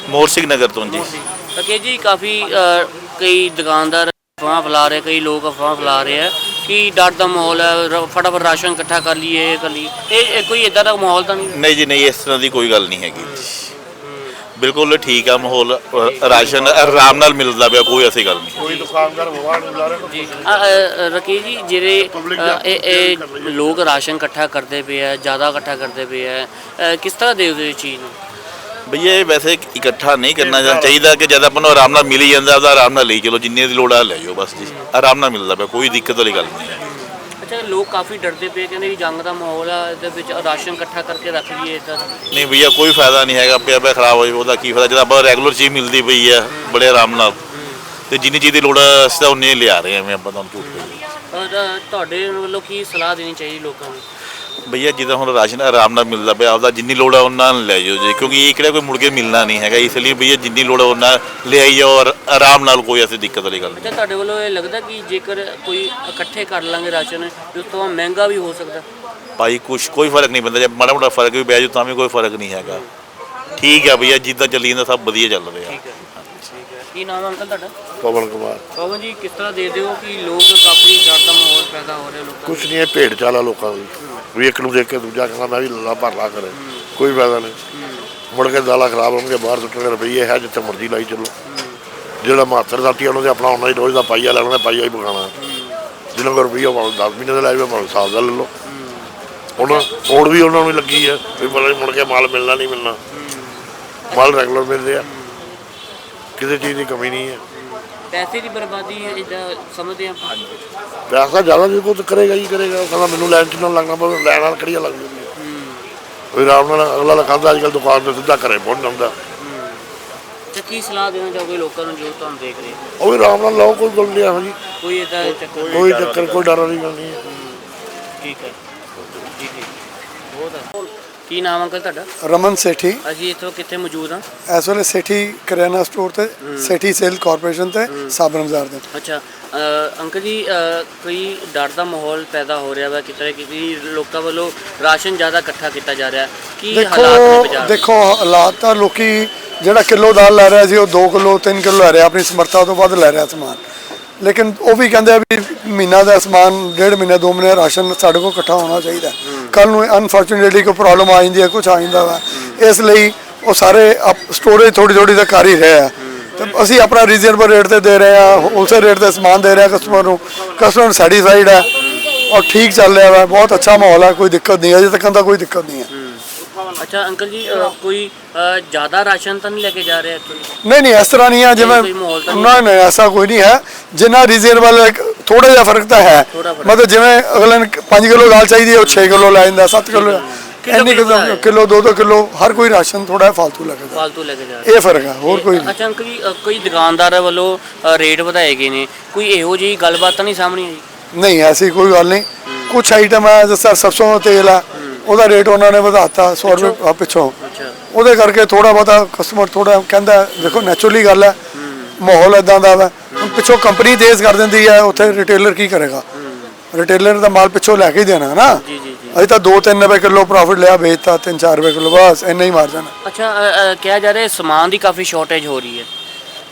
ਮੋਹਰ ਸਿੰਘ ਨਗਰ ਤੋਂ ਜੀ। ਰਕੇਸ਼ ਜੀ ਕਾਫੀ ਅ, ਕਈ ਦੁਕਾਨਦਾਰ ਅਫਵਾਹ ਫੈਲਾ ਰਹੇ ਕਈ ਲੋਕ ਅਫਵਾਹ ਫੈਲਾ ਰਹੇ ਆ ਕਿ ਡਰ ਦਾ ਮਾਹੌਲ ਹੈ? ਰ- ਫਟਾਫਟ ਰਾਸ਼ਨ ਇਕੱਠਾ ਕਰ ਲਈਏ ਇਹ ਕਰ ਲਈਏ। ਇਹ ਇਹ ਕੋਈ ਇਦਾਂ ਦਾ ਮਾਹੌਲ ਤਾਂ ਨਹੀਂ ਨਹੀਂ ਜੀ ਨਹੀਂ ਇਸ ਤਰ੍ਹਾਂ ਦੀ ਕੋਈ ਗੱਲ ਨਹੀਂ ਹੈਗੀ। ਬਿਲਕੁਲ ਠੀਕ ਆ ਮਾਹੌਲ ਅ, ਰਾਸ਼ਨ ਆਰਾਮ ਨਾਲ ਮਿਲਦਾ ਪਿਆ ਕੋਈ ਐਸੀ ਗੱਲ ਨਹੀਂ। ਜੀ ਅ, ਅ, ਰਕੇਸ਼ ਜੀ ਜਿਹੜੇ ਅ, ਇਹ ਇਹ ਲੋਕ ਰਾਸ਼ਨ ਇਕੱਠਾ ਕਰਦੇ ਪਏ ਆ ਜ਼ਿਆਦਾ ਇਕੱਠਾ ਕਰਦੇ ਪਏ ਆ ਅ, ਕਿਸ ਤਰ੍ਹਾਂ ਦੇਖਦੇ ਹੋ ਇਸ ਚੀਜ਼ ਨੂੰ? ਭਈਆ ਇਹ ਵੈਸੇ ਇਕੱਠਾ ਨਹੀਂ ਕਰਨਾ ਚਾਹੀਦਾ ਕਿ ਜਦ ਆਪਾਂ ਨੂੰ ਆਰਾਮ ਨਾਲ ਮਿਲ ਹੀ ਜਾਂਦਾ ਉਹਦਾ ਆਰਾਮ ਨਾਲ ਲਈ ਚਲੋ ਜਿੰਨੇ ਦੀ ਲੋੜ ਆ ਲੈ ਜਾਓ ਬਸ ਜੀ। ਆਰਾਮ ਨਾਲ ਮਿਲਦਾ ਪਿਆ ਕੋਈ ਦਿੱਕਤ ਵਾਲੀ ਗੱਲ ਨਹੀਂ ਹੈ। ਅੱਛਾ ਲੋਕ ਕਾਫੀ ਡਰਦੇ ਪਏ ਕਹਿੰਦੇ ਵੀ ਜੰਗ ਦਾ ਮਾਹੌਲ ਆ ਇਹਦੇ ਵਿੱਚ ਰਾਸ਼ਨ ਇਕੱਠਾ ਕਰਕੇ ਰੱਖ ਲਈਏ ਇਦਾਂ। ਨਹੀਂ ਭਈਆ ਕੋਈ ਫਾਇਦਾ ਨਹੀਂ ਹੈਗਾ ਪਿਆ ਪਿਆ ਖਰਾਬ ਹੋ ਜਾਵੇ ਉਹਦਾ ਕੀ ਫਾਇਦਾ? ਜਦ ਆਪਾਂ ਰੈਗੂਲਰ ਚੀਜ਼ ਮਿਲਦੀ ਪਈ ਹੈ ਬੜੇ ਆਰਾਮ ਨਾਲ। ਤੇ ਜਿੰਨੀ ਚੀਜ਼ ਦੀ ਲੋੜ ਅਸੀਂ ਤਾਂ ਉਨੀ ਲਿਆ ਰਹੇ ਐਵੇਂ ਆਪਾਂ ਤੁਹਾਨੂੰ ਝੂਠ ਅ, ਤੁਹਾਡੇ ਵੱਲੋਂ ਕੀ ਸਲਾਹ ਦੇਣੀ ਚਾਹੀਦੀ ਲੋਕਾਂ ਨੂੰ? ਭਈਆ ਜਿੱਦਾਂ ਹੁਣ ਰਾਸ਼ਨ ਆਰਾਮ ਨਾਲ ਮਿਲਦਾ ਪਿਆ ਆਪਦਾ ਜਿੰਨੀ ਲੋੜ ਹੈ ਉਹਨਾਂ ਨੂੰ ਲੈ ਜਾਓ ਜੀ ਕਿਉਂਕਿ ਇਹ ਕਿਹੜਾ ਕੋਈ ਮੁੜ ਕੇ ਮਿਲਣਾ ਨਹੀਂ ਹੈਗਾ ਇਸ ਲਈ ਭਈਆ ਜਿੰਨੀ ਲੋੜ ਹੈ ਉਹਨਾਂ ਲੈ ਆਈ ਜਾਓ ਔਰ ਆਰਾਮ ਨਾਲ ਕੋਈ ਐਸੀ ਦਿੱਕਤ ਵਾਲੀ ਗੱਲ ਨਹੀਂ। ਅੱਛਾ ਤੁਹਾਡੇ ਵੱਲੋਂ ਇਹ ਲੱਗਦਾ ਕਿ ਜੇਕਰ ਕੋਈ ਇਕੱਠੇ ਕਰ ਲਾਂਗੇ ਰਾਸ਼ਨ ਤੇ ਉਸ ਤੋਂ ਬਾਅਦ ਮਹਿੰਗਾ ਵੀ ਹੋ ਸਕਦਾ? ਭਾਈ ਕੁਛ ਕੋਈ ਫ਼ਰਕ ਨਹੀਂ ਪੈਂਦਾ ਜੇ ਮਾੜਾ ਮੋਟਾ ਫ਼ਰਕ ਵੀ ਪੈ ਜਾਊ ਤਾਂ ਵੀ ਕੋਈ ਫ਼ਰਕ ਨਹੀਂ ਹੈਗਾ। ਠੀਕ ਹੈ ਭਈਆ ਜਿੱਦਾਂ ਚੱਲੀ ਜਾਂਦਾ ਸਭ ਵਧੀਆ ਚੱਲ ਰਿਹਾ। ਕੀ ਨਾਮ ਹੈ ਅੰਕਲ ਤੁਹਾਡਾ? ਪਵਨ ਕੁਮਾਰ। ਪਵਨ ਜੀ ਕਿਸ ਤਰ੍ਹਾਂ ਦੇਖਦੇ ਹੋ ਕਿ ਲੋਕ ਕਾਫੀ ਡਰ ਦਾ ਮਾਹੌਲ ਪੈਦਾ ਹੋ ਰਿਹਾ ਲੋਕਾਂ ਕੁਛ ਨਹੀਂ ਇਹ ਭੇਡ ਚਾਲਾ ਲੋਕਾਂ ਦੀ। ਵੀ ਇੱਕ ਨੂੰ ਦੇਖ ਕੇ ਦੂਜਾ ਕਹਿੰਦਾ ਮੈਂ ਵੀ ਲੱਲਾ ਭਰ ਲਾ ਕਰੇ। ਕੋਈ ਫਾਇਦਾ ਨਹੀਂ। ਮੁੜ ਕੇ ਦਾਲਾਂ ਖਰਾਬ ਹੋਣਗੇ ਬਾਹਰ ਸੁੱਟਣਗੇ ਰੁਪਈਏ ਹੈ ਜਿੱਥੇ ਮਰਜ਼ੀ ਲਾਈ ਚੱਲੋ। ਜਿਹੜਾ ਮਾਤਰ ਸਾਥੀ ਉਹਨਾਂ ਦੇ ਆਪਣਾ ਉਹਨਾਂ ਹੀ ਰੋਜ਼ ਦਾ ਪਾਈਆ ਲੈਣਾ ਪਾਈਆ ਹੀ ਪਕਾਣਾ ਜਿਹਨਾਂ ਕੋਲ ਰੁਪਈਆ ਭਾਵੇਂ 10 ਮਹੀਨੇ ਦਾ ਲੈ ਜਾਵੇ ਭਾਵੇਂ ਸਾਲ ਦਾ ਲੈ ਲਓ। ਹੁਣ ਫੋੜ ਵੀ ਉਹਨਾਂ ਨੂੰ ਲੱਗੀ ਹੈ ਵੀ ਪਤਾ ਨਹੀਂ ਮੁੜ ਕੇ ਮਾਲ ਮਿਲਣਾ ਨਹੀਂ ਮਿਲਣਾ। ਮਾਲ ਰੈਗੂਲਰ ਮਿਲਦੇ ਆ। ਕਿਸੇ ਚੀਜ਼ ਦੀ ਕਮੀ ਨਹੀਂ ਹੈ। ਪੈਸੇ ਦੀ ਬਰਬਾਦੀ ਇਦਾਂ ਸਮਝਦੇ ਆਪਾਂ। ਪੈਸਾ ਜ਼ਿਆਦਾ ਜੇ ਕੋਈ ਕਰੇਗਾ ਹੀ ਕਰੇਗਾ ਕਹਿੰਦਾ ਮੈਨੂੰ ਲਾਈਨ ਚ ਨਾ ਲੱਗਣਾ ਪਵੇ ਲਾਈਨ ਨਾਲ ਕਿਹੜੀਆਂ ਲੱਗ ਜਾਂਦੀ ਹੈ। ਕੋਈ ਆਰਾਮ ਨਾਲ ਅਗਲਾ ਖਾਂਦਾ ਅੱਜ ਕੱਲ੍ਹ ਦੁਕਾਨ ਤੇ ਸਿੱਧਾ ਘਰੇ ਪਹੁੰਚ ਜਾਂਦਾ। ਤੇ ਕੀ ਸਲਾਹ ਦੇਣਾ ਚਾਹੋਗੇ ਲੋਕਾਂ ਨੂੰ ਜੋ ਤੁਹਾਨੂੰ ਦੇਖ ਰਹੇ? ਉਹ ਵੀ ਆਰਾਮ ਨਾਲ ਲਾਓ ਕੋਈ ਗੱਲ ਨਹੀਂ ਇਹੋ ਜੀ। ਕੋਈ ਇਦਾਂ ਚੱਕਰ ਕੋਈ ਚੱਕਰ ਕੋਈ ਡਰ ਵਾਲੀ ਗੱਲ ਨਹੀਂ ਹੈ। ਠੀਕ ਹੈ। ਠੀਕ ਹੈ। ਬਹੁਤ ਹੈ ਕੀ ਨਾਮ ਅੰਕਲ ਤੁਹਾਡਾ? ਰਮਨ ਸੇਠੀ। ਅਸੀਂ ਇੱਥੋਂ ਕਿੱਥੇ ਮੌਜੂਦ ਹਾਂ ਇਸ ਵੇਲੇ ਸੇਠੀ ਕਰਿਆਨਾ ਸਟੋਰ ਤੇ ਸੇਠੀ ਸੇਲ ਕਾਰਪੋਰੇਸ਼ਨ ਤੇ ਸਾਬਨ ਬਾਜ਼ਾਰ ਦੇ ਅੱਛਾ ਅੰਕਲ ਜੀ ਕੋਈ ਡਰ ਦਾ ਮਾਹੌਲ ਪੈਦਾ ਹੋ ਰਿਹਾ ਵਾ ਕਿਤੇ ਕਿ ਲੋਕਾਂ ਵੱਲੋਂ ਰਾਸ਼ਨ ਜ਼ਿਆਦਾ ਇਕੱਠਾ ਕੀਤਾ ਜਾ ਰਿਹਾ। ਕੀ ਹਾਲਾਤ ਨੇ ਬਾਜ਼ਾਰ? ਦੇਖੋ ਹਾਲਾਤ ਤਾਂ ਲੋਕੀ ਜਿਹੜਾ ਕਿਲੋ ਦਾਲ ਲੈ ਰਿਹਾ ਸੀ ਉਹ 2 ਕਿਲੋ 3 ਕਿਲੋ ਲੈ ਰਿਹਾ ਆਪਣੀ ਸਮਰੱਥਾ ਤੋਂ ਵੱਧ ਲੈ ਰਿਹਾ ਸਮਾਨ। ਲੇਕਿਨ ਉਹ ਵੀ ਕਹਿੰਦੇ ਆ ਵੀ ਮਹੀਨਾ ਦਾ ਸਮਾਨ ਡੇਢ ਮਹੀਨੇ ਦੋ ਮਹੀਨੇ ਦਾ ਰਾਸ਼ਨ ਸਾਡੇ ਕੋਲ ਇਕੱਠਾ ਹੋਣਾ ਚਾਹੀਦਾ। ਕੱਲ ਨੂੰ ਅਨਫੋਰਚੂਨੇਟਲੀ ਕੋਈ ਪ੍ਰੋਬਲਮ ਆ ਜਾਂਦੀ ਹੈ ਕੁਝ ਆ ਜਾਂਦਾ ਵਾ। ਇਸ ਲਈ ਉਹ ਸਾਰੇ ਸਟੋਰੇਜ ਥੋੜੀ ਥੋੜੀ ਤਾਂ ਕਰ ਹੀ ਰਹੇ। ਆ ਤੇ ਅਸੀਂ ਆਪਣਾ ਰੀਜ਼ਨੇਬਲ ਰੇਟ ਤੇ ਦੇ ਰਹੇ ਆ ਹੋਲਸੇਲ ਰੇਟ ਤੇ ਸਮਾਨ ਦੇ ਰਹੇ ਆ ਕਸਟਮਰ ਨੂੰ। ਕਸਟਮਰ ਸੈਟੀਸਫਾਈਡ ਹੈ। ਔਰ ਠੀਕ ਚੱਲ ਰਿਹਾ ਵਾ ਬਹੁਤ ਅੱਛਾ ਮਾਹੌਲ ਹੈ ਕੋਈ ਦਿੱਕਤ ਨਹੀਂ ਹੈ ਅਜੇ ਤੱਕ ਤਾਂ ਕੋਈ ਦਿੱਕਤ ਨਹੀਂ ਹੈ। ਅੱਛਾ ਅੰਕਲ ਜੀ ਅ, ਕੋਈ ਅ, ਜ਼ਿਆਦਾ ਰਾਸ਼ਨ ਤਾਂ ਨਹੀਂ ਲੈ ਕੇ ਜਾ ਰਿਹਾ ਇੱਥੋਂ? ਨਹੀਂ ਨਹੀਂ ਇਸ ਤਰ੍ਹਾਂ ਨਹੀਂ ਹੈ ਜਿਵੇਂ ਕੋਈ ਮਾਹੌਲ ਤਾਂ ਨਹੀਂ? ਨਹੀਂ ਨਹੀਂ ਐਸਾ ਕੋਈ ਨਹੀਂ ਹੈ। ਜਿੰਨਾ ਰੀਜ਼ਨੇਬਲ ਥੋੜਾ ਜਿਹਾ ਫ਼ਰਕ ਤਾਂ ਹੈ। ਥੋੜ੍ਹਾ ਫ਼ਰਕ। ਮਤਲਬ ਜਿਵੇਂ ਅਗਲੇ ਨੂੰ 5 ਕਿਲੋ ਦਾਲ ਚਾਹੀਦੀ ਹੈ ਉਹ 6 ਕਿਲੋ ਲੈ ਜਾਂਦਾ 7 ਕਿਲੋ ਕਿਲੋ ਇੰਨੀ ਕਿਲੋ ਹੈ। ਕਿਲੋ 2-2 ਕਿਲੋ ਹਰ ਕੋਈ ਰਾਸ਼ਨ ਥੋੜਾ ਫालतू ਲੱਗਦਾ ਫਾਲਤੂ ਲੈ ਕੇ ਜਾ ਰਿਹਾ। ਇਹ ਫ਼ਰਕ ਹੈ ਹੋਰ ਕੋਈ ਨਹੀਂ। ਅੱਛਾ ਅੰਕਲ ਜੀ ਅ, ਕੋਈ ਦੁਕਾਨਦਾਰਾਂ ਵੱਲੋਂ ਅ, ਰੇਟ ਵਧਾਏ ਗਏ ਨੇ ਕੋਈ ਇਹੋ ਜਿਹੀ ਗੱਲਬਾਤ ਤਾਂ ਨਹੀਂ ਸਾਹਮਣੇ ਆਈ? ਨਹੀਂ ਐਸੀ ਕੋਈ ਗੱਲ ਨਹੀਂ। ਕੁਝ ਆਈਟਮ ਹੈ ਜਿਸ ਤਰ੍ਹਾਂ ਸਰਸੋਂ ਦਾ ਤੇਲ ਹੈ। ਉਹਦਾ ਰੇਟ ਉਹਨਾਂ ਨੇ ਵਧਾਤਾ 100 ਰੁਪਏ ਆ ਪਿੱਛੋਂ। ਉਹਦੇ ਕਰਕੇ ਥੋੜਾ ਬਹੁਤਾ ਕਸਟਮਰ ਥੋੜਾ ਕਹਿੰਦਾ ਦੇਖੋ ਨੈਚੁਰਲੀ ਗੱਲ ਹੈ ਮਾਹੌਲ ਇਦਾਂ ਦਾ ਵਾ। ਪਿੱਛੋਂ ਕੰਪਨੀ ਤੇਜ਼ ਕਰ ਦਿੰਦੀ ਹੈ ਉੱਥੇ ਰਿਟੇਲਰ ਕੀ ਕਰੇਗਾ? ਰਿਟੇਲਰ ਦਾ ਮਾਲ ਪਿੱਛੋਂ ਲੈ ਕੇ ਹੀ ਦੇਣਾ ਨਾ। ਜੀ ਜੀ ਜੀ। ਅਸੀਂ ਤਾਂ 2-3 ਰੁਪਏ ਕਿਲੋ ਪ੍ਰੋਫਿਟ ਲਿਆ ਵੇਚਤਾ 3-4 ਰੁਪਏ ਕਿਲੋ ਬਸ ਇੰਨਾ ਹੀ ਮਾਰਜਨ ਹੈ। ਅੱਛਾ ਕਿਹਾ ਜਾ ਰਿਹਾ ਸਮਾਨ ਦੀ ਕਾਫੀ ਸ਼ਾਰਟੇਜ ਹੋ ਰਹੀ ਹੈ।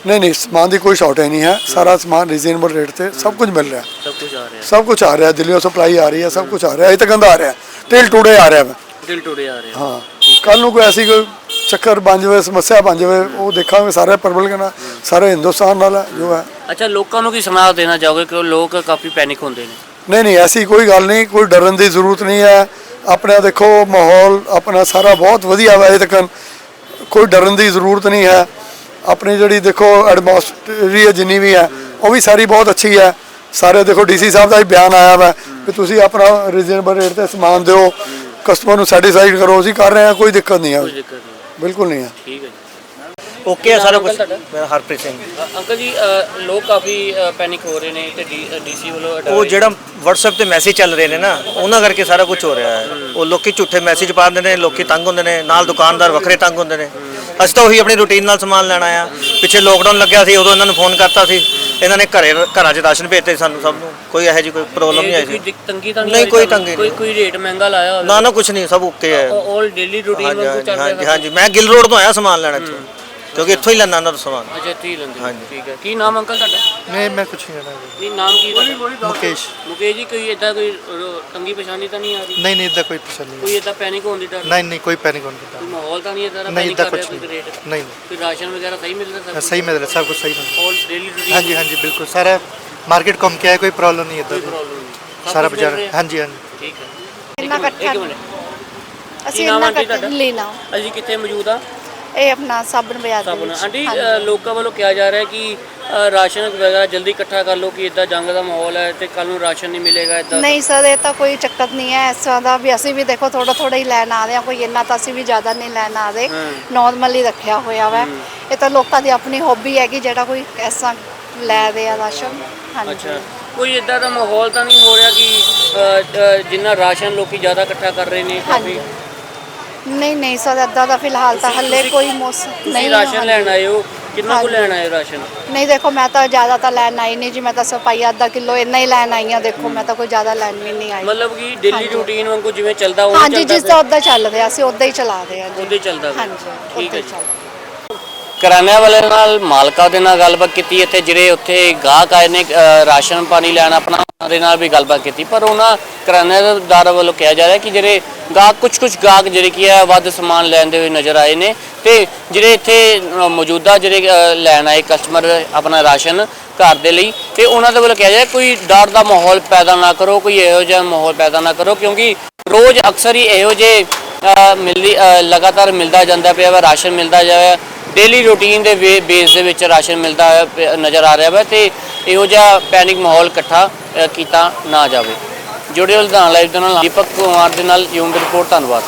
ਨਹੀਂ ਨਹੀਂ ਸਮਾਨ ਦੀ ਕੋਈ ਸ਼ਾਰਟੇਜ ਨਹੀਂ ਹੈ। ਸਾਰਾ ਸਮਾਨ ਰੀਜ਼ਨੇਬਲ ਰੇਟ ਤੇ ਸਭ ਕੁਝ ਮਿਲ ਰਿਹਾ। ਸਭ ਕੁਝ ਆ ਰਿਹਾ। ਸਭ ਕੁਝ ਆ ਰਿਹਾ ਦਿੱਲੀੋਂ ਸਪਲਾਈ ਆ ਰਹੀ ਹੈ ਸਭ ਕੁਝ ਆ ਰਿਹਾ ਅਜੇ ਤੱਕ ਦਾ ਆ ਰਿਹਾ। ਟਿਲ ਟੂਡੇ ਆ ਰਿਹਾ ਵਾ ਦਿਲ ਟੁੱਟੇ ਆ ਰਿਹਾ। ਹਾਂ। ਕੱਲ ਨੂੰ ਕੋਈ ਐਸੀ ਕੋਈ ਚੱਕਰ ਬਣ ਜਾਵੇ ਸਮੱਸਿਆ ਬਣ ਜਾਵੇ ਉਹ ਦੇਖਾਂਗੇ ਸਾਰੇ ਪਰਬਲ ਕਰਨਾ ਸਾਰੇ ਹਿੰਦੁਸਤਾਨ ਨਾਲ ਹੈ ਜੋ ਹੈ। ਅੱਛਾ ਲੋਕਾਂ ਨੂੰ ਕੀ ਸਲਾਹ ਦੇਣਾ ਚਾਹੋਗੇ ਕਿ ਲੋਕ ਕਾਫੀ ਪੈਨਿਕ ਹੁੰਦੇ ਨੇ? ਨਹੀਂ ਨਹੀਂ ਐਸੀ ਕੋਈ ਗੱਲ ਨਹੀਂ ਕੋਈ ਡਰਨ ਦੀ ਜ਼ਰੂਰਤ ਨਹੀਂ ਹੈ। ਆਪਣਾ ਦੇਖੋ ਮਾਹੌਲ ਆਪਣਾ ਸਾਰਾ ਬਹੁਤ ਵਧੀਆ ਵਾ ਇਹ ਤੱਕ ਕੋਈ ਡਰਨ ਦੀ ਜ਼ਰੂਰਤ ਨਹੀਂ ਹੈ। ਆਪਣੀ ਜਿਹੜੀ ਦੇਖੋ ਐਡਮੋਸਟਰੀ ਜਿੰਨੀ ਵੀ ਹੈ ਉਹ ਵੀ ਸਾਰੀ ਬਹੁਤ ਅੱਛੀ ਹੈ। ਸਾਰੇ ਦੇਖੋ ਡੀਸੀ ਸਾਹਿਬ ਦਾ ਵੀ ਬਿਆਨ ਆਇਆ ਵਾ ਕਿ ਤੁਸੀਂ ਆਪਣਾ ਰੀਜ਼ਨੇਬਲ ਰੇਟ ਤੇ ਸਮਾਨ ਦਿਓ। ਕਸਟਮਰ ਨੂੰ ਸੈਟੀਸਫਾਈਡ ਕਰੋ। ਅਸੀਂ ਕਰ ਰਹੇ ਹਾਂ ਕੋਈ ਦਿੱਕਤ ਨਹੀਂ ਹੈ ਕੋਈ ਦਿੱਕਤ ਨਹੀਂ। ਬਿਲਕੁਲ ਨਹੀਂ ਹੈ ਠੀਕ ਹੈ ਓਕੇ ਹੈ ਸਾਰਾ ਕੁਝ? ਮੇਰਾ ਹਰਪ੍ਰੀਤ ਸਿੰਘ। ਅੰਕਲ ਜੀ ਲੋਕ ਕਾਫੀ ਪੈਨਿਕ ਹੋ ਰਹੇ ਨੇ ਤੇ ਡੀਸੀ ਵੱਲੋਂ ਉਹ ਜਿਹੜਾ WhatsApp ਤੇ ਮੈਸੇਜ ਚੱਲ ਰਹੇ ਨੇ ਨਾ ਉਹਨਾਂ ਕਰਕੇ ਸਾਰਾ ਕੁਝ ਹੋ ਰਿਹਾ ਹੈ। ਉਹ ਲੋਕੀ ਝੂਠੇ ਮੈਸੇਜ ਪਾਉਂਦੇ ਨੇ ਲੋਕੀ ਤੰਗ ਹੁੰਦੇ ਨੇ ਨਾਲ ਦੁਕਾਨਦਾਰ ਵੱਖਰੇ ਤੰਗ ਹੁੰਦੇ ਨੇ। ਅਸੀਂ ਤਾਂ ਉਹੀ ਆਪਣੀ ਰੁਟੀਨ ਨਾਲ ਸਮਾਨ ਲੈਣਾ ਆ ਪਿੱਛੇ ਲੋਕਡਾਊਨ ਲੱਗਿਆ ਸੀ ਉਦੋਂ ਇਹਨਾਂ ਨੂੰ ਫੋਨ ਕਰਤਾ ਸੀ। ਇਹਨਾਂ ਨੇ ਘਰੇ ਘਰਾਂ 'ਚ ਰਾਸ਼ਨ ਭੇਜਤੇ ਸਾਨੂੰ ਸਭ ਨੂੰ। ਕੋਈ ਇਹੋ ਜਿਹੀ ਕੋਈ ਪ੍ਰੋਬਲਮ ਨਹੀਂ ਆਈ ਕੋਈ ਸੀ। ਤੰਗੀ ਤਾਂ ਨਹੀਂ ਕੋਈ? ਤੰਗੀ ਕੋਈ ਨਹੀਂ। ਕੋਈ ਰੇਟ ਮਹਿੰਗਾ ਲਾਇਆ ਹੋਵੇ? ਨਾ ਨਾ ਕੁਝ ਨਹੀਂ ਸਭ ਓਕੇ ਹੈ। ਆਲ ਡੇਲੀ ਰੂਟੀਨ ਵਾਂਗੂ ਚੱਲ ਹਾਂਜੀ ਰਿਹਾ ਹਾਂਜੀ ਮੈਂ ਗਿੱਲ ਰੋਡ ਤੋਂ ਆਇਆ ਸਮਾਨ ਲੈਣ ਇੱਥੋਂ। ਕਿਉਂਕਿ ਇੱਥੋਂ ਹੀ ਲੈਣਾ ਉਹਨਾਂ ਦਾ ਸਮਾਨ। ਅੱਛਾ ਤੀ ਲੈਂਦੇ ਹੋ। ਹਾਂਜੀ। ਠੀਕ ਹੈ। ਕੀ ਨਾਮ ਅੰਕਲ ਤੁਹਾਡਾ? ਨਹੀਂ ਮੈਂ ਕੁਝ ਨਹੀਂ ਕਹਿਣਾ ਨਹੀਂ ਨਾਮ ਕੀ ਤੁਹਾਡਾ? ਮੁਕੇਸ਼। ਮੁਕੇਸ਼ ਜੀ। ਕੋਈ ਇਦਾਂ ਕੋਈ ਰੋ- ਤੰਗੀ ਪਛਾਣੀ ਤਾਂ ਨਹੀਂ ਆ ਰਹੀ? ਨਹੀਂ ਨਹੀਂ ਇਦਾਂ ਕੋਈ ਪਛਾਣ ਨਹੀਂ। ਕੋਈ ਇਦਾਂ ਪੈਨਿਕ ਹੋਣ ਦੀ ਡਰ? ਨਹੀਂ ਨਹੀਂ ਕੋਈ ਪੈਨਿਕ ਹੋਣ ਕੋਈ ਮਾਹੌਲ ਤਾਂ ਨਹੀਂ ਇਦਾਂ ਦਾ ਨਹੀਂ, ਪੈਨਿਕ ਏਦਾਂ ਕਰ ਰਿਹਾ ਕੁਛ ਕੋਈ ਰੇਟ ਨਹੀਂ ਕੋਈ ਰਾਸ਼ਨ ਵਗੈਰਾ ਸਹੀ ਮਿਲ ਰਿਹਾ ਸਭ ਸਹੀ ਮਿਲ ਰਿਹਾ ਸਭ ਕੁਝ ਸਹੀ ਮਿਲ ਆਲ ਡੇਲੀ ਰੂਟੀਨ ਰਿਹਾ ਹਾਂਜੀ ਹਾਂਜੀ ਬਿਲਕੁਲ। ਸਾਰਾ ਮਾਰਕੀਟ ਘੁੰਮ ਕੇ ਆਇਆ ਕੋਈ ਪ੍ਰੋਬਲਮ ਨਹੀਂ ਕੋਈ ਇੱਦਾਂ ਪ੍ਰੋਬਲਮ ਨਹੀਂ। ਸਾਰਾ ਕੁਛ ਬਾਜ਼ਾਰ ਰਿਹਾ? ਹਾਂਜੀ ਹਾਂਜੀ। ਠੀਕ ਹੈ। ਇੰਨਾ ਇੱਕ ਇਕੱਠਾ ਮਿੰਟ। ਅਸੀਂ ਕੀ ਨਾਮ ਇੰਨਾ ਆਂਟੀ ਇਕੱਠਾ ਤੁਹਾਡਾ? ਲੈਣਾ। ਅਸੀਂ ਕਿੱਥੇ ਮੌਜੂਦ ਆ? ਇਹ ਆਪਣਾ ਸਾਬਣ ਬਾਜ਼ਾਰ ਦੇ ਸਾਬਣ। ਵਿੱਚ। ਆਂਟੀ ਹਾਂਜੀ। ਅ, ਲੋਕਾਂ ਵੱਲੋਂ ਕਿਹਾ ਜਾ ਰਿਹਾ ਕਿ ਅ, ਰਾਸ਼ਨ ਵਗੈਰਾ ਜਲਦੀ ਇਕੱਠਾ ਕਰ ਲਓ ਕਿ ਇਦਾਂ ਜੰਗ ਦਾ ਮਾਹੌਲ ਹੈ ਤੇ ਕੱਲ ਨੂੰ ਰਾਸ਼ਨ ਨਹੀਂ ਮਿਲੇਗਾ ਇਦਾਂ ਨਹੀਂ ਸਰ ਇਹ ਤਾਂ ਕੋਈ ਚੱਕਰ ਨਹੀਂ ਹੈ ਇਸ ਤਰ੍ਹਾਂ ਦਾ ਵੀ ਅਸੀਂ ਵੀ ਦੇਖੋ ਥੋੜਾ ਥੋੜਾ ਹੀ ਲੈਣ ਆ ਰਹੇ ਹਾਂ ਕੋਈ ਇੰਨਾ ਤਾਂ ਅਸੀਂ ਵੀ ਜ਼ਿਆਦਾ ਨਹੀਂ ਲੈਣ ਆ ਰਹੇ। ਨਾਰਮਲੀ ਰੱਖਿਆ ਹੋਇਆ ਵਾ। ਇਹ ਤਾਂ ਲੋਕਾਂ ਦੀ ਆਪਣੀ ਹੌਬੀ ਹੈ ਕਿ ਜਿਹੜਾ ਕੋਈ ਐਸਾ ਲੈ ਰਿਹਾ ਰਾਸ਼ਨ। ਹਾਂਜੀ। ਅੱਛਾ। ਕੋਈ ਇਦਾਂ ਦਾ ਮਾਹੌਲ ਤਾਂ ਨਹੀਂ ਹੋ ਰਿਹਾ ਕਿ ਅ, ਅ, ਜਿੰਨਾ ਰਾਸ਼ਨ ਲੋਕੀ ਜ਼ਿਆਦਾ ਇਕੱਠਾ ਕਰ ਰਹੇ ਨੇ ਹਾਂਜੀ। ਨਹੀਂ ਨਹੀਂ ਸਰ ਏਦਾਂ ਦਾ ਫਿਲਹਾਲ ਤਾਂ ਹੱਲੇ ਕੋਈ ਮੌਸਮ ਤੁਸੀਂ ਨਹੀਂ ਰਾਸ਼ਨ। ਲੈਣ ਆਏ ਹੋ ਕਿੰਨਾ ਕੁ। ਲੈਣ ਆਏ ਹੋ ਰਾਸ਼ਨ ਨਹੀਂ ਦੇਖੋ ਮੈਂ ਤਾਂ ਜ਼ਿਆਦਾ ਤਾਂ ਲੈਣ ਆਈ ਨਹੀਂ ਜੀ ਮੈਂ ਤਾਂ ਸਪਾਈ ਅੱਧਾ ਕਿਲੋ ਇੰਨਾ ਹੀ ਲੈਣ ਆਈ ਹਾਂ ਦੇਖੋ ਮੈਂ ਤਾਂ ਕੋਈ ਜ਼ਿਆਦਾ ਲੈਣ ਵੀ ਨਹੀਂ ਆਈ ਮਤਲਬ ਕਿ ਡੇਲੀ। ਰੂਟੀਨ ਵਾਂਗੂ ਜਿਵੇਂ ਚੱਲਦਾ ਉਹ ਹਾਂਜੀ ਜਿਸ ਦਾ ਉਦਾਂ ਚੱਲ ਰਿਹਾ ਸੀ ਉਦਾਂ ਹੀ ਚਲਾ ਰਹੇ ਜੀ ਉਹਦੇ ਚੱਲਦਾ। ਹਾਂਜੀ ਠੀਕ ਉਦਾਂ ਹੈ ਹੀ ਜੀ ਚੱਲ ਕਰਿਆਨੇ ਵਾਲੇ ਨਾਲ ਮਾਲਕਾਂ ਦੇ ਨਾਲ ਗੱਲਬਾਤ ਕੀਤੀ ਇੱਥੇ ਜਿਹੜੇ ਉੱਥੇ ਗਾਹਕ ਆਏ ਨੇ ਅ, ਰਾਸ਼ਨ ਪਾਣੀ ਲੈਣ ਆਪਣਾ ਉਹਨਾਂ ਦੇ ਨਾਲ ਵੀ ਗੱਲਬਾਤ ਕੀਤੀ। ਪਰ ਉਹਨਾਂ ਕਰਿਆਨੇਦਾਰ ਵੱਲੋਂ ਕਿਹਾ ਜਾ ਰਿਹਾ ਕਿ ਜਿਹੜੇ ਗਾਹਕ ਕੁਝ ਕੁਝ ਗਾਹਕ ਜਿਹੜੇ ਕੀ ਹੈ ਵੱਧ ਸਮਾਨ ਲੈਂਦੇ ਹੋਏ ਨਜ਼ਰ ਆਏ ਨੇ ਤੇ ਜਿਹੜੇ ਇੱਥੇ ਅ, ਮੌਜੂਦਾ ਜਿਹੜੇ ਅ, ਲੈਣ ਆਏ ਕਸਟਮਰ ਆਪਣਾ ਰਾਸ਼ਨ ਘਰ ਦੇ ਲਈ ਤੇ ਉਹਨਾਂ ਦੇ ਵੱਲੋਂ ਕਿਹਾ ਜਾ ਰਿਹਾ ਕੋਈ ਡਰ ਦਾ ਮਾਹੌਲ ਪੈਦਾ ਨਾ ਕਰੋ ਕੋਈ ਇਹੋ ਜਿਹਾ ਮਾਹੌਲ ਪੈਦਾ ਨਾ ਕਰੋ ਕਿਉਂਕਿ ਰੋਜ਼ ਅਕਸਰ ਹੀ ਇਹੋ ਜਿਹੇ ਅ, ਮਿਲਦੀ ਅ, ਲਗਾਤਾਰ ਮਿਲਦਾ ਜਾਂਦਾ ਪਿਆ ਵਾ ਰਾਸ਼ਨ ਮਿਲਦਾ ਜਾਵੇ ਡੇਲੀ ਰੂਟੀਨ ਦੇ ਬੇਸ ਦੇ ਵਿੱਚ ਰਾਸ਼ਨ ਮਿਲਦਾ ਹੋਇਆ ਨਜ਼ਰ ਆ ਰਿਹਾ ਵਾ ਤੇ ਇਹੋ ਜਿਹਾ ਪੈਨਿਕ ਮਾਹੌਲ ਇਕੱਠਾ ਕੀਤਾ ਨਾ ਜਾਵੇ। ਜੁੜੇ ਹੋ ਲੁਧਿਆਣਾ ਲਾਈਵ ਦੇ ਨਾਲ, ਦੀਪਕ ਕੁਮਾਰ ਦੇ ਨਾਲ ਯੂਮ ਰਿਪੋਰਟ ਧੰਨਵਾਦ।